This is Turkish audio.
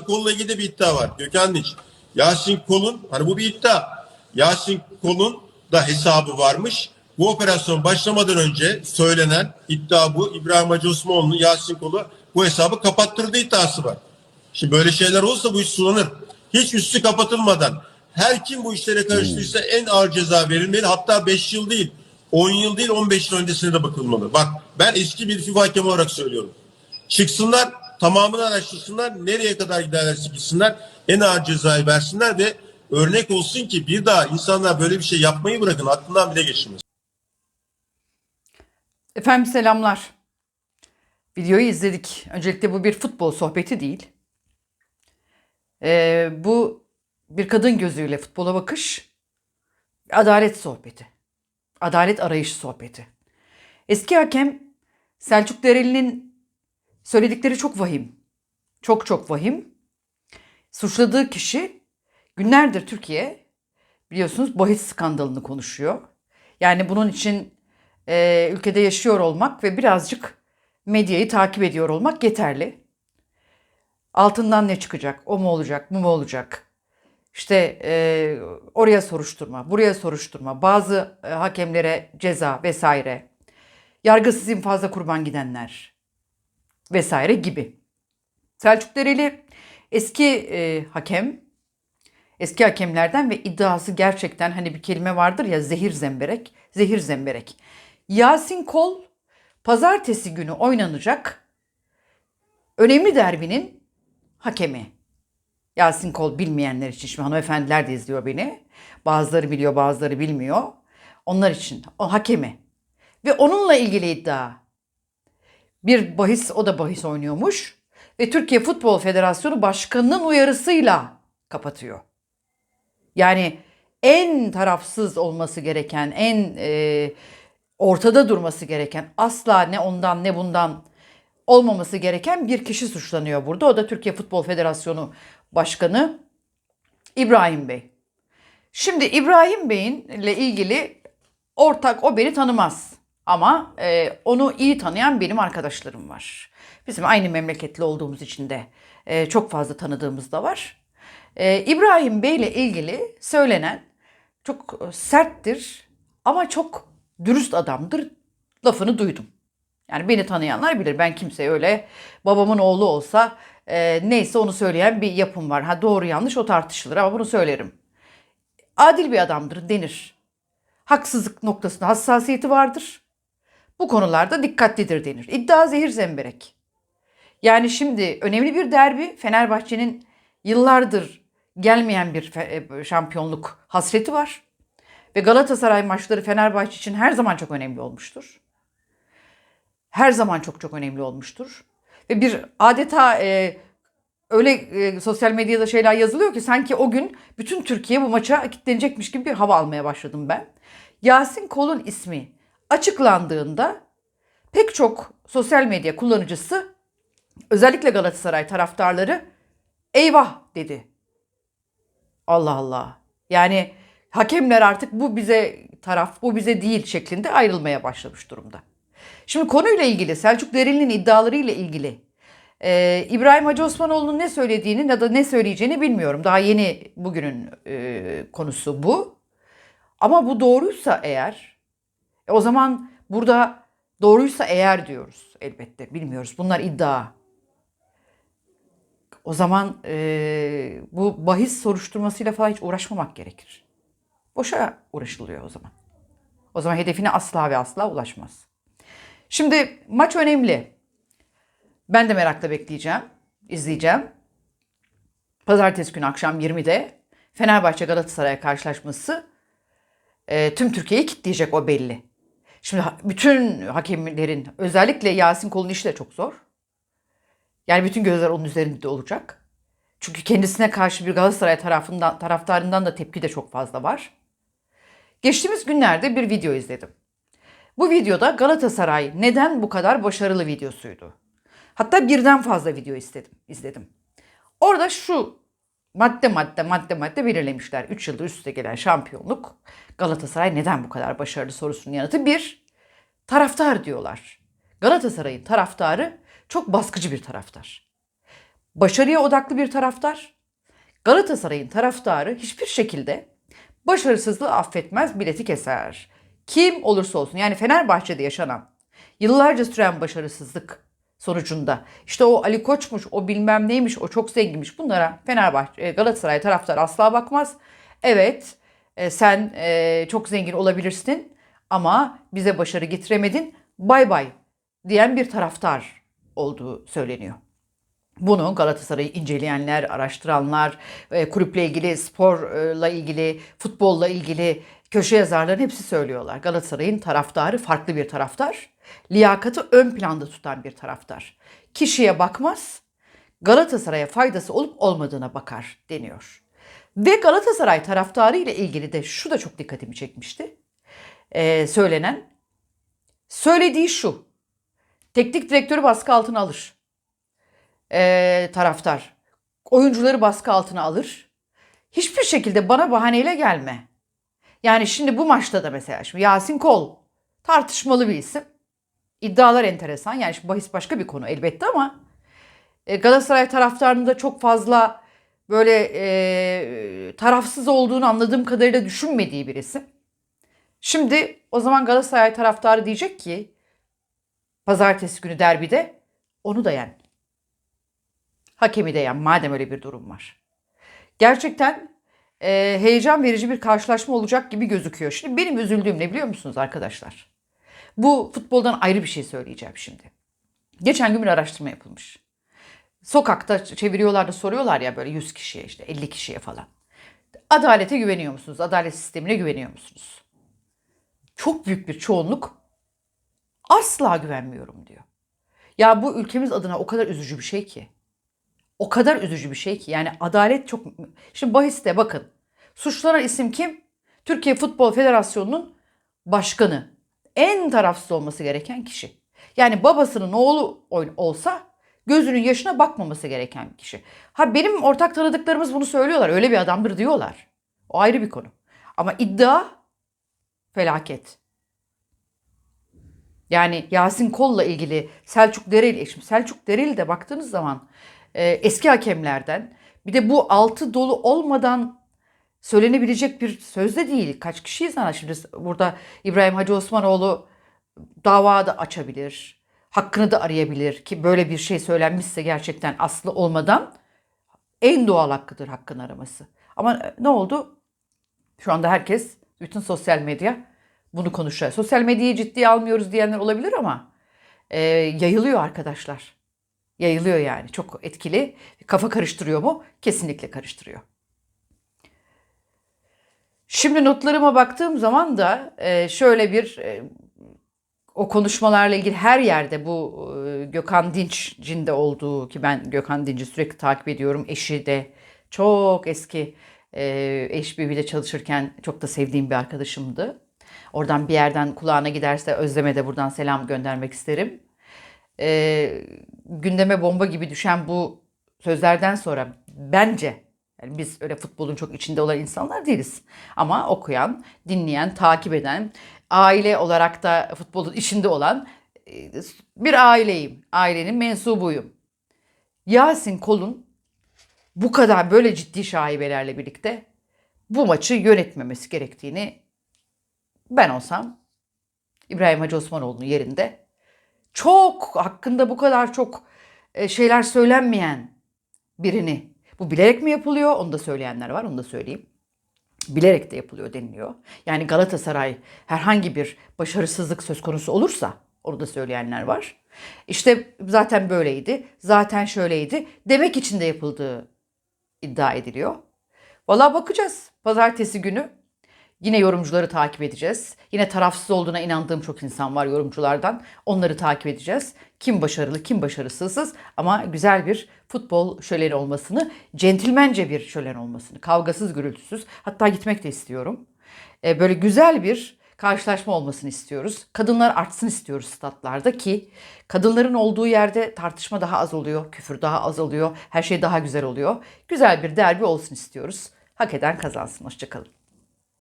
Kol'la ilgili de bir iddia var. Gökhan Dinç. Yasin Kol'un, hani bu bir iddia. Yasin Kol'un da hesabı varmış. Bu operasyon başlamadan önce söylenen iddia bu. İbrahim Hacı Osmanoğlu'nun Yasin Kol'u bu hesabı kapattırdığı iddiası var. Şimdi böyle şeyler olursa bu iş sulanır. Hiç üstü kapatılmadan her kim bu işlere karıştıysa en ağır ceza verilmeli. Hatta 5 yıl değil, 10 yıl değil, 15 yıl öncesine de bakılmalı. Bak ben eski bir FIFA hakemi olarak söylüyorum. Çıksınlar tamamını araştırsınlar. Nereye kadar giderlerse gitsinler. En ağır cezayı versinler ve örnek olsun ki bir daha insanlar böyle bir şey yapmayı bırakın. Aklından bile geçirmesin. Efendim selamlar. Videoyu izledik. Öncelikle bu bir futbol sohbeti değil. Ee, bu bir kadın gözüyle futbola bakış, adalet sohbeti. Adalet arayış sohbeti. Eski hakem Selçuk Dereli'nin söyledikleri çok vahim. Çok çok vahim. Suçladığı kişi günlerdir Türkiye biliyorsunuz bahis skandalını konuşuyor. Yani bunun için e, ülkede yaşıyor olmak ve birazcık medyayı takip ediyor olmak yeterli. Altından ne çıkacak? O mu olacak? Bu mu olacak? İşte e, oraya soruşturma, buraya soruşturma, bazı e, hakemlere ceza vesaire, yargısız infazla kurban gidenler vesaire gibi. Selçuk Dereli eski e, hakem, eski hakemlerden ve iddiası gerçekten hani bir kelime vardır ya zehir zemberek, zehir zemberek. Yasin Kol pazartesi günü oynanacak önemli derbinin hakemi. Yasin Kol bilmeyenler için şimdi hanımefendiler de izliyor beni. Bazıları biliyor bazıları bilmiyor. Onlar için o hakemi. Ve onunla ilgili iddia. Bir bahis o da bahis oynuyormuş. Ve Türkiye Futbol Federasyonu Başkanı'nın uyarısıyla kapatıyor. Yani en tarafsız olması gereken, en e, ortada durması gereken, asla ne ondan ne bundan olmaması gereken bir kişi suçlanıyor burada. O da Türkiye Futbol Federasyonu Başkanı İbrahim Bey. Şimdi İbrahim Bey'in ile ilgili ortak o beni tanımaz. Ama e, onu iyi tanıyan benim arkadaşlarım var. Bizim aynı memleketli olduğumuz için de e, çok fazla tanıdığımız da var. E, İbrahim Bey ile ilgili söylenen çok serttir ama çok dürüst adamdır lafını duydum. Yani beni tanıyanlar bilir. Ben kimseye öyle babamın oğlu olsa e, neyse onu söyleyen bir yapım var. Ha doğru yanlış o tartışılır ama bunu söylerim. Adil bir adamdır denir. Haksızlık noktasında hassasiyeti vardır. Bu konularda dikkatlidir denir. İddia zehir zemberek. Yani şimdi önemli bir derbi Fenerbahçe'nin yıllardır gelmeyen bir e, şampiyonluk hasreti var. Ve Galatasaray maçları Fenerbahçe için her zaman çok önemli olmuştur. Her zaman çok çok önemli olmuştur. Ve bir adeta e, öyle e, sosyal medyada şeyler yazılıyor ki sanki o gün bütün Türkiye bu maça kilitlenecekmiş gibi bir hava almaya başladım ben. Yasin Kol'un ismi açıklandığında pek çok sosyal medya kullanıcısı özellikle Galatasaray taraftarları eyvah dedi. Allah Allah. Yani hakemler artık bu bize taraf, bu bize değil şeklinde ayrılmaya başlamış durumda. Şimdi konuyla ilgili, Selçuk Dereli'nin iddiaları ile ilgili e, İbrahim Hacı Osmanoğlu'nun ne söylediğini ya da ne söyleyeceğini bilmiyorum. Daha yeni bugünün e, konusu bu. Ama bu doğruysa eğer, e, o zaman burada doğruysa eğer diyoruz elbette. Bilmiyoruz. Bunlar iddia. O zaman e, bu bahis soruşturmasıyla falan hiç uğraşmamak gerekir. Boşa uğraşılıyor o zaman. O zaman hedefine asla ve asla ulaşmaz. Şimdi maç önemli. Ben de merakla bekleyeceğim, izleyeceğim. Pazartesi günü akşam 20'de Fenerbahçe Galatasaray karşılaşması e, tüm Türkiye'yi kitleyecek o belli. Şimdi bütün hakemlerin özellikle Yasin Kol'un işi de çok zor. Yani bütün gözler onun üzerinde olacak. Çünkü kendisine karşı bir Galatasaray tarafından taraftarından da tepki de çok fazla var. Geçtiğimiz günlerde bir video izledim. Bu videoda Galatasaray neden bu kadar başarılı videosuydu. Hatta birden fazla video istedim, izledim. Orada şu madde madde madde madde belirlemişler. 3 yıldır üst üste gelen şampiyonluk Galatasaray neden bu kadar başarılı sorusunun yanıtı bir taraftar diyorlar. Galatasaray'ın taraftarı çok baskıcı bir taraftar. başarıya odaklı bir taraftar. Galatasaray'ın taraftarı hiçbir şekilde başarısızlığı affetmez, bileti keser. Kim olursa olsun yani Fenerbahçe'de yaşanan yıllarca süren başarısızlık sonucunda işte o Ali Koç'muş, o bilmem neymiş, o çok zenginmiş bunlara Fenerbahçe, e, Galatasaray taraftarı asla bakmaz. Evet e, sen e, çok zengin olabilirsin ama bize başarı getiremedin bay bay diyen bir taraftar olduğu söyleniyor. Bunu Galatasaray'ı inceleyenler, araştıranlar, kulüple ilgili, sporla ilgili, futbolla ilgili köşe yazarların hepsi söylüyorlar. Galatasaray'ın taraftarı farklı bir taraftar. Liyakatı ön planda tutan bir taraftar. Kişiye bakmaz, Galatasaray'a faydası olup olmadığına bakar deniyor. Ve Galatasaray taraftarı ile ilgili de şu da çok dikkatimi çekmişti. Ee, söylenen, söylediği şu. Teknik direktörü baskı altına alır e, taraftar. Oyuncuları baskı altına alır. Hiçbir şekilde bana bahaneyle gelme. Yani şimdi bu maçta da mesela şimdi Yasin Kol tartışmalı bir isim. İddialar enteresan. Yani şimdi bahis başka bir konu elbette ama e, Galatasaray taraftarının da çok fazla böyle e, tarafsız olduğunu anladığım kadarıyla düşünmediği bir isim. Şimdi o zaman Galatasaray taraftarı diyecek ki pazartesi günü derbide onu da yen. Hakemi de yen madem öyle bir durum var. Gerçekten e, heyecan verici bir karşılaşma olacak gibi gözüküyor. Şimdi benim üzüldüğüm ne biliyor musunuz arkadaşlar? Bu futboldan ayrı bir şey söyleyeceğim şimdi. Geçen gün bir araştırma yapılmış. Sokakta çeviriyorlar da soruyorlar ya böyle 100 kişiye işte 50 kişiye falan. Adalete güveniyor musunuz? Adalet sistemine güveniyor musunuz? Çok büyük bir çoğunluk asla güvenmiyorum diyor. Ya bu ülkemiz adına o kadar üzücü bir şey ki. O kadar üzücü bir şey ki. Yani adalet çok... Şimdi bahiste bakın. Suçlanan isim kim? Türkiye Futbol Federasyonu'nun başkanı. En tarafsız olması gereken kişi. Yani babasının oğlu olsa gözünün yaşına bakmaması gereken kişi. Ha benim ortak tanıdıklarımız bunu söylüyorlar. Öyle bir adamdır diyorlar. O ayrı bir konu. Ama iddia felaket. Yani Yasin Kol'la ilgili Selçuk Dereli, şimdi Selçuk Dereli de baktığınız zaman e, eski hakemlerden bir de bu altı dolu olmadan söylenebilecek bir söz de değil. Kaç kişiyiz ana şimdi burada İbrahim Hacı Osmanoğlu dava da açabilir. Hakkını da arayabilir ki böyle bir şey söylenmişse gerçekten aslı olmadan en doğal hakkıdır hakkın araması. Ama ne oldu? Şu anda herkes, bütün sosyal medya bunu konuşuyor. Sosyal medyayı ciddiye almıyoruz diyenler olabilir ama e, yayılıyor arkadaşlar. Yayılıyor yani. Çok etkili. Kafa karıştırıyor mu? Kesinlikle karıştırıyor. Şimdi notlarıma baktığım zaman da e, şöyle bir e, o konuşmalarla ilgili her yerde bu e, Gökhan Dinç'in de olduğu ki ben Gökhan Dinç'i sürekli takip ediyorum. Eşi de çok eski eş birbiriyle çalışırken çok da sevdiğim bir arkadaşımdı. Oradan bir yerden kulağına giderse Özlem'e de buradan selam göndermek isterim. E, gündeme bomba gibi düşen bu sözlerden sonra bence yani biz öyle futbolun çok içinde olan insanlar değiliz. Ama okuyan, dinleyen, takip eden, aile olarak da futbolun içinde olan e, bir aileyim. Ailenin mensubuyum. Yasin Kol'un bu kadar böyle ciddi şaibelerle birlikte bu maçı yönetmemesi gerektiğini ben olsam İbrahim Hacı Osmanoğlu'nun yerinde çok hakkında bu kadar çok e, şeyler söylenmeyen birini bu bilerek mi yapılıyor? Onu da söyleyenler var, onu da söyleyeyim. Bilerek de yapılıyor deniliyor. Yani Galatasaray herhangi bir başarısızlık söz konusu olursa onu da söyleyenler var. İşte zaten böyleydi, zaten şöyleydi demek için de yapıldığı iddia ediliyor. Valla bakacağız. Pazartesi günü Yine yorumcuları takip edeceğiz. Yine tarafsız olduğuna inandığım çok insan var yorumculardan. Onları takip edeceğiz. Kim başarılı, kim başarısızsız ama güzel bir futbol şöleni olmasını, centilmence bir şölen olmasını, kavgasız gürültüsüz. Hatta gitmek de istiyorum. Ee, böyle güzel bir karşılaşma olmasını istiyoruz. Kadınlar artsın istiyoruz statlarda ki kadınların olduğu yerde tartışma daha az oluyor, küfür daha az oluyor, her şey daha güzel oluyor. Güzel bir derbi olsun istiyoruz. Hak eden kazansın. Hoşçakalın.